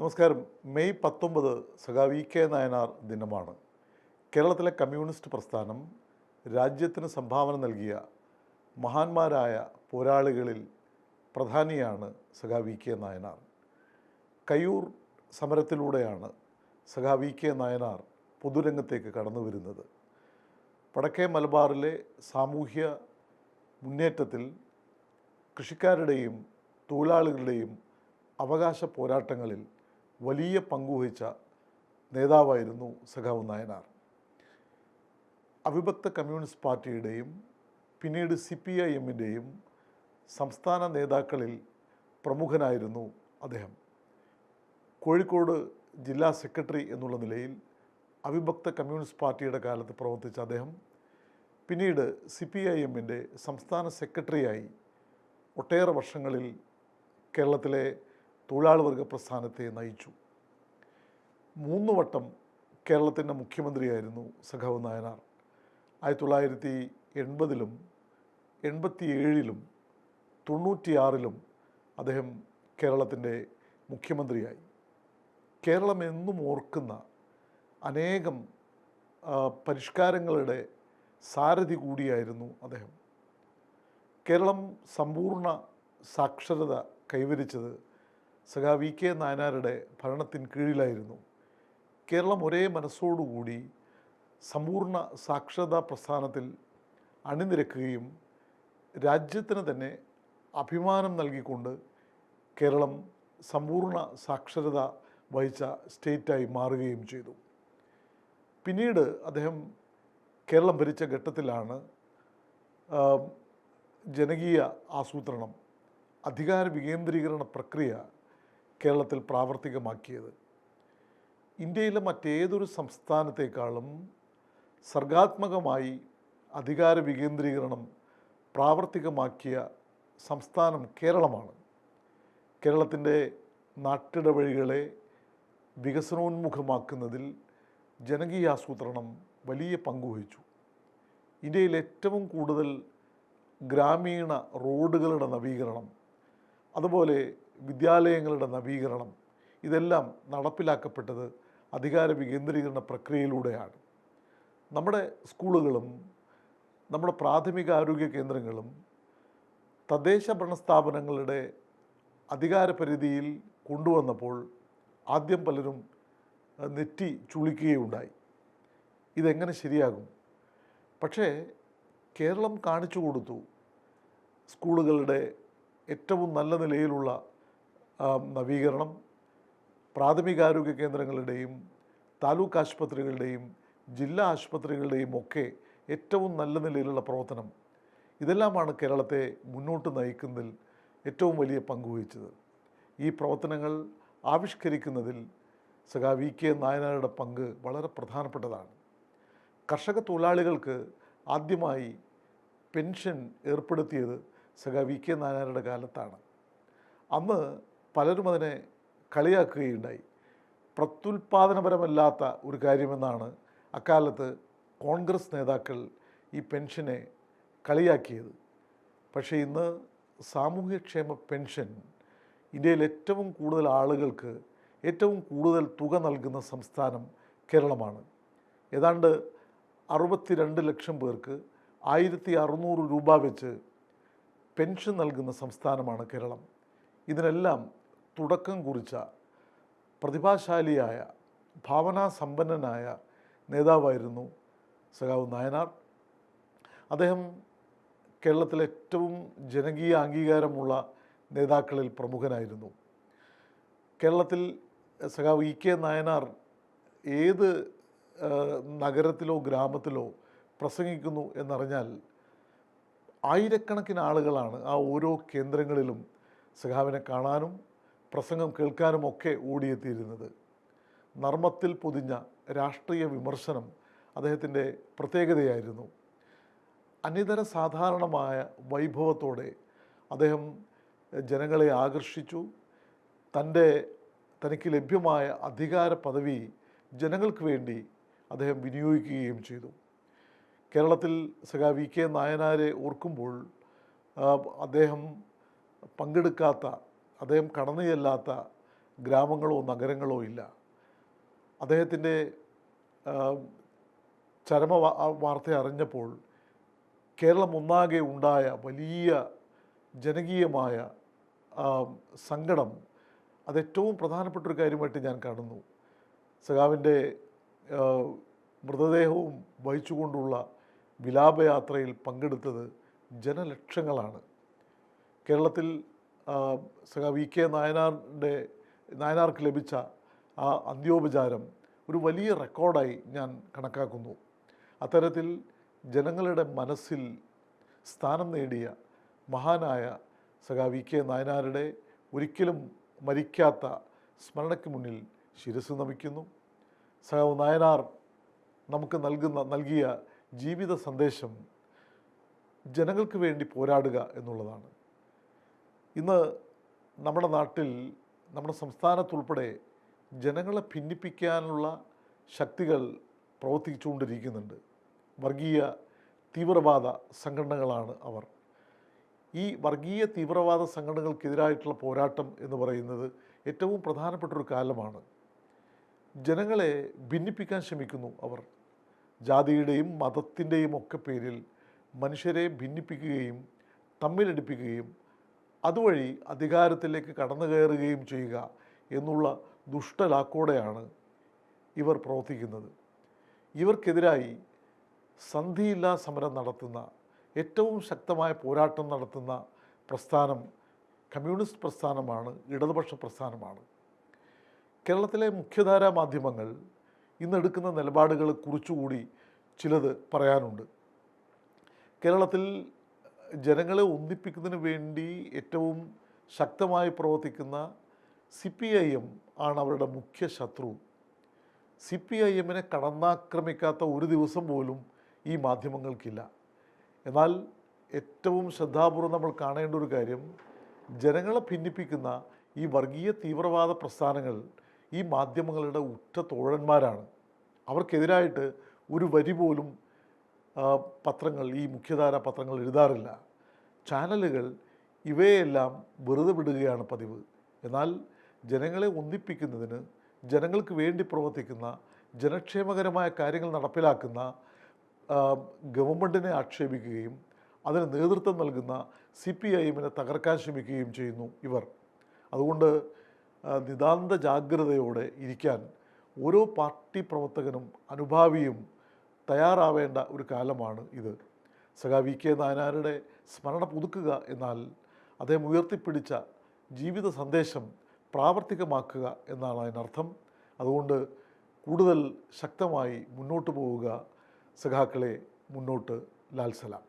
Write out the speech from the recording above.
നമസ്കാരം. മെയ് പത്തൊമ്പത് സഖാവ് കെ നായനാർ ദിനമാണ്. കേരളത്തിലെ കമ്മ്യൂണിസ്റ്റ് പ്രസ്ഥാനം രാജ്യത്തിന് സംഭാവന നൽകിയ മഹാന്മാരായ പോരാളികളിൽ പ്രധാനിയാണ് സഖാവ് കെ നായനാർ. കയ്യൂർ സമരത്തിലൂടെയാണ് സഖാവ് കെ നായനാർ പൊതുരംഗത്തേക്ക് കടന്നു വരുന്നത്. വടക്കേ മലബാറിലെ സാമൂഹ്യ മുന്നേറ്റത്തിൽ കൃഷിക്കാരുടെയും തൊഴിലാളികളുടെയും അവകാശ പോരാട്ടങ്ങളിൽ വലിയ പങ്കുവഹിച്ച നേതാവായിരുന്നു സഖാവ് നായനാർ. അവിഭക്ത കമ്മ്യൂണിസ്റ്റ് പാർട്ടിയുടെയും പിന്നീട് സി പി ഐ എമ്മിന്റെയും സംസ്ഥാന നേതാക്കളിൽ പ്രമുഖനായിരുന്നു അദ്ദേഹം. കോഴിക്കോട് ജില്ലാ സെക്രട്ടറി എന്നുള്ള നിലയിൽ അവിഭക്ത കമ്മ്യൂണിസ്റ്റ് പാർട്ടിയുടെ കാലത്ത് പ്രവർത്തിച്ച അദ്ദേഹം പിന്നീട് സി പി ഐ എമ്മിന്റെ സംസ്ഥാന സെക്രട്ടറിയായി ഒട്ടേറെ വർഷങ്ങളിൽ കേരളത്തിലെ തൊഴിലാളി വർഗ പ്രസ്ഥാനത്തെ നയിച്ചു. മൂന്ന് വട്ടം കേരളത്തിന്റെ മുഖ്യമന്ത്രിയായിരുന്നു സഖാവ് നായനാർ. ആയിരത്തി തൊള്ളായിരത്തി എൺപതിലും എൺപത്തി ഏഴിലും തൊണ്ണൂറ്റിയാറിലും അദ്ദേഹം കേരളത്തിന്റെ മുഖ്യമന്ത്രിയായി. കേരളം എന്നും ഓർക്കുന്ന അനേകം പരിഷ്കാരങ്ങളുടെ സാരഥി കൂടിയായിരുന്നു അദ്ദേഹം. കേരളം സമ്പൂർണ സാക്ഷരത കൈവരിച്ചത് സഖാ വി കെ നായനാരുടെ ഭരണത്തിന് കീഴിലായിരുന്നു. കേരളം ഒരേ മനസ്സോടുകൂടി സമ്പൂർണ സാക്ഷരതാ പ്രസ്ഥാനത്തിൽ അണിനിരക്കുകയും രാജ്യത്തിന് തന്നെ അഭിമാനം നൽകിക്കൊണ്ട് കേരളം സമ്പൂർണ സാക്ഷരത വഹിച്ച സ്റ്റേറ്റായി മാറുകയും ചെയ്തു. പിന്നീട് അദ്ദേഹം കേരളം ഭരിച്ച ഘട്ടത്തിലാണ് ജനകീയ ആസൂത്രണം അധികാര വികേന്ദ്രീകരണ പ്രക്രിയ കേരളത്തിൽ പ്രാവർത്തികമാക്കിയത്. ഇന്ത്യയിലെ മറ്റേതൊരു സംസ്ഥാനത്തേക്കാളും സർഗാത്മകമായി അധികാര വികേന്ദ്രീകരണം പ്രാവർത്തികമാക്കിയ സംസ്ഥാനം കേരളമാണ്. കേരളത്തിന്റെ നാട്ടിടവഴികളെ വികസനോന്മുഖമാക്കുന്നതിൽ ജനകീയ ജനകീയാസൂത്രണം വലിയ പങ്കുവഹിച്ചു. ഇന്ത്യയിൽ ഏറ്റവും കൂടുതൽ ഗ്രാമീണ റോഡുകളുടെ നവീകരണം അതുപോലെ വിദ്യാലയങ്ങളുടെ നവീകരണം ഇതെല്ലാം നടപ്പിലാക്കപ്പെട്ടത് അധികാര വികേന്ദ്രീകരണ പ്രക്രിയയിലൂടെയാണ്. നമ്മുടെ സ്കൂളുകളും നമ്മുടെ പ്രാഥമിക ആരോഗ്യ കേന്ദ്രങ്ങളും തദ്ദേശ ഭരണ സ്ഥാപനങ്ങളുടെ അധികാര പരിധിയിൽ കൊണ്ടുവന്നപ്പോൾ ആദ്യം പലരും നെറ്റി ചുളിക്കുകയുണ്ടായി. ഇതെങ്ങനെ ശരിയാകും? പക്ഷേ കേരളം കാണിച്ചു കൊടുത്തു സ്കൂളുകളുടെ ഏറ്റവും നല്ല നിലയിലുള്ള നവീകരണം പ്രാഥമികാരോഗ്യ കേന്ദ്രങ്ങളുടെയും താലൂക്ക് ആശുപത്രികളുടെയും ജില്ലാ ആശുപത്രികളുടെയും ഒക്കെ ഏറ്റവും നല്ല നിലയിലുള്ള പ്രവർത്തനം ഇതെല്ലാമാണ് കേരളത്തെ മുന്നോട്ട് നയിക്കുന്നതിൽ ഏറ്റവും വലിയ പങ്കുവഹിച്ചത് ഈ പ്രവർത്തനങ്ങൾ ആവിഷ്കരിക്കുന്നതിൽ സഖാ വി കെ നായനാരുടെ പങ്ക് വളരെ പ്രധാനപ്പെട്ടതാണ്. കർഷക തൊഴിലാളികൾക്ക് ആദ്യമായി പെൻഷൻ ഏർപ്പെടുത്തിയത് സഖാ വി കെ നായനാരുടെ കാലത്താണ്. അന്ന് പലരും അതിനെ കളിയാക്കുകയുണ്ടായി. പ്രത്യുൽപാദനപരമല്ലാത്ത ഒരു കാര്യമെന്നാണ് അക്കാലത്ത് കോൺഗ്രസ് നേതാക്കൾ ഈ പെൻഷനെ കളിയാക്കിയത്. പക്ഷേ ഇന്ന് സാമൂഹ്യക്ഷേമ പെൻഷൻ ഇന്ത്യയിൽ ഏറ്റവും കൂടുതൽ ആളുകൾക്ക് ഏറ്റവും കൂടുതൽ തുക നൽകുന്ന സംസ്ഥാനം കേരളമാണ്. ഏതാണ്ട് അറുപത്തിരണ്ട് ലക്ഷം പേർക്ക് ആയിരത്തി അറുന്നൂറ് രൂപ വെച്ച് പെൻഷൻ നൽകുന്ന സംസ്ഥാനമാണ് കേരളം. ഇതിനെല്ലാം തുടക്കം കുറിച്ച പ്രതിഭാശാലിയായ ഭാവനാ സമ്പന്നനായ നേതാവായിരുന്നു സഖാവ് നായനാർ. അദ്ദേഹം കേരളത്തിലെ ഏറ്റവും ജനകീയ അംഗീകാരമുള്ള നേതാക്കളിൽ പ്രമുഖനായിരുന്നു. കേരളത്തിൽ സഖാവ് ഇ കെ നായനാർ ഏത് നഗരത്തിലോ ഗ്രാമത്തിലോ പ്രസംഗിക്കുന്നു എന്നറിഞ്ഞാൽ ആയിരക്കണക്കിന് ആളുകളാണ് ആ ഓരോ കേന്ദ്രങ്ങളിലും സഖാവിനെ കാണാനും പ്രസംഗം കേൾക്കാനും ഒക്കെ ഓടിയെത്തിയിരുന്നത്. നർമ്മത്തിൽ പൊതിഞ്ഞ രാഷ്ട്രീയ വിമർശനം അദ്ദേഹത്തിന്റെ പ്രത്യേകതയായിരുന്നു. അനിതര സാധാരണമായ വൈഭവത്തോടെ അദ്ദേഹം ജനങ്ങളെ ആകർഷിച്ചു. തന്റെ തനിക്ക് ലഭ്യമായ അധികാര പദവി ജനങ്ങൾക്ക് വേണ്ടി അദ്ദേഹം വിനിയോഗിക്കുകയും ചെയ്തു. കേരളത്തിൽ സഖാ വി കെ നായനാരെ ഓർക്കുമ്പോൾ അദ്ദേഹം പങ്കെടുക്കാത്ത അദ്ദേഹം കടന്നു ചെല്ലാത്ത ഗ്രാമങ്ങളോ നഗരങ്ങളോ ഇല്ല. അദ്ദേഹത്തിന്റെ ചരമ വാർത്ത അറിഞ്ഞപ്പോൾ കേരളം ഒന്നാകെ ഉണ്ടായ വലിയ ജനകീയമായ സങ്കടം അതേറ്റവും പ്രധാനപ്പെട്ട ഒരു കാര്യമായിട്ട് ഞാൻ കാണുന്നു. സഖാവിന്റെ മൃതദേഹവും വഹിച്ചുകൊണ്ടുള്ള വിലാപയാത്രയിൽ പങ്കെടുത്തത് ജനലക്ഷങ്ങളാണ്. കേരളത്തിൽ സഖാവ് വി കെ നായനാറിന്റെ നായനാർക്ക് ലഭിച്ച ആ അന്ത്യോപചാരം ഒരു വലിയ റെക്കോർഡായി ഞാൻ കണക്കാക്കുന്നു. അത്തരത്തിൽ ജനങ്ങളുടെ മനസ്സിൽ സ്ഥാനം നേടിയ മഹാനായ സഖാവ് വി കെ നായനാരുടെ ഒരിക്കലും മരിക്കാത്ത സ്മരണയ്ക്ക് മുന്നിൽ ശിരസ് നമിക്കുന്നു. സഖാവ് നായനാർ നമുക്ക് നൽകുന്ന നൽകിയ ജീവിത സന്ദേശം ജനങ്ങൾക്ക് വേണ്ടി പോരാടുക എന്നുള്ളതാണ്. ഇന്ന് നമ്മുടെ നാട്ടിൽ നമ്മുടെ സംസ്ഥാനത്തുൾപ്പെടെ ജനങ്ങളെ ഭിന്നിപ്പിക്കാനുള്ള ശക്തികൾ പ്രവർത്തിച്ചുകൊണ്ടിരിക്കുന്നുണ്ട്. വർഗീയ തീവ്രവാദ സംഘടനകളാണ് അവർ. ഈ വർഗീയ തീവ്രവാദ സംഘടനകൾക്കെതിരായിട്ടുള്ള പോരാട്ടം എന്ന് പറയുന്നത് ഏറ്റവും പ്രധാനപ്പെട്ട ഒരു കാലമാണ്. ജനങ്ങളെ ഭിന്നിപ്പിക്കാൻ ശ്രമിക്കുന്നു അവർ. ജാതിയുടെയും മതത്തിന്റെയും ഒക്കെ പേരിൽ മനുഷ്യരെ ഭിന്നിപ്പിക്കുകയും തമ്മിലടിപ്പിക്കുകയും അതുവഴി അധികാരത്തിലേക്ക് കടന്നു കയറുകയും ചെയ്യുക എന്നുള്ള ദുഷ്ടലാക്കോടെയാണ് ഇവർ പ്രവർത്തിക്കുന്നത്. ഇവർക്കെതിരായി സന്ധിയില്ലാ സമരം നടത്തുന്ന ഏറ്റവും ശക്തമായ പോരാട്ടം നടത്തുന്ന പ്രസ്ഥാനം കമ്മ്യൂണിസ്റ്റ് പ്രസ്ഥാനമാണ് ഇടതുപക്ഷ പ്രസ്ഥാനമാണ്. കേരളത്തിലെ മുഖ്യധാരാ മാധ്യമങ്ങൾ ഇന്നെടുക്കുന്ന നിലപാടുകളെ കുറിച്ചുകൂടി ചിലത് പറയാനുണ്ട്. കേരളത്തിൽ ജനങ്ങളെ ഒന്നിപ്പിക്കുന്നതിന് വേണ്ടി ഏറ്റവും ശക്തമായി പ്രവർത്തിക്കുന്ന സി പി ഐ എം ആണ് അവരുടെ മുഖ്യ ശത്രു. സി പി ഐ എമ്മിനെ കടന്നാക്രമിക്കാത്ത ഒരു ദിവസം പോലും ഈ മാധ്യമങ്ങൾക്കില്ല. എന്നാൽ ഏറ്റവും ശ്രദ്ധാപൂർവം നമ്മൾ കാണേണ്ട ഒരു കാര്യം ജനങ്ങളെ ഭിന്നിപ്പിക്കുന്ന ഈ വർഗീയ തീവ്രവാദ പ്രസ്ഥാനങ്ങൾ ഈ മാധ്യമങ്ങളുടെ ഉറ്റ തോഴന്മാരാണ്. അവർക്കെതിരായിട്ട് ഒരു വരി പോലും പത്രങ്ങൾ ഈ മുഖ്യധാര പത്രങ്ങൾ എഴുതാറില്ല. ചാനലുകൾ ഇവയെല്ലാം വെറുതെ വിടുകയാണ് പതിവ്. എന്നാൽ ജനങ്ങളെ ഒന്നിപ്പിക്കുന്നതിന് ജനങ്ങൾക്ക് വേണ്ടി പ്രവർത്തിക്കുന്ന ജനക്ഷേമകരമായ കാര്യങ്ങൾ നടപ്പിലാക്കുന്ന ഗവൺമെന്റിനെ ആക്ഷേപിക്കുകയും അതിന് നേതൃത്വം നൽകുന്ന സി പി ഐ എമ്മിനെ തകർക്കാൻ ശ്രമിക്കുകയും ചെയ്യുന്നു ഇവർ. അതുകൊണ്ട് നിതാന്ത ജാഗ്രതയോടെ ഇരിക്കാൻ ഓരോ പാർട്ടി പ്രവർത്തകനും അനുഭാവിയും തയ്യാറാവേണ്ട ഒരു കാലമാണ് ഇത്. സഖാ വി കെ നായനാരുടെ സ്മരണ പുതുക്കുക എന്നാൽ അദ്ദേഹം ഉയർത്തിപ്പിടിച്ച ജീവിത സന്ദേശം പ്രാവർത്തികമാക്കുക എന്നാണ് അതിനർത്ഥം. അതുകൊണ്ട് കൂടുതൽ ശക്തമായി മുന്നോട്ട് പോവുക. സഖാക്കളെ മുന്നോട്ട് ലാൽ സലാം.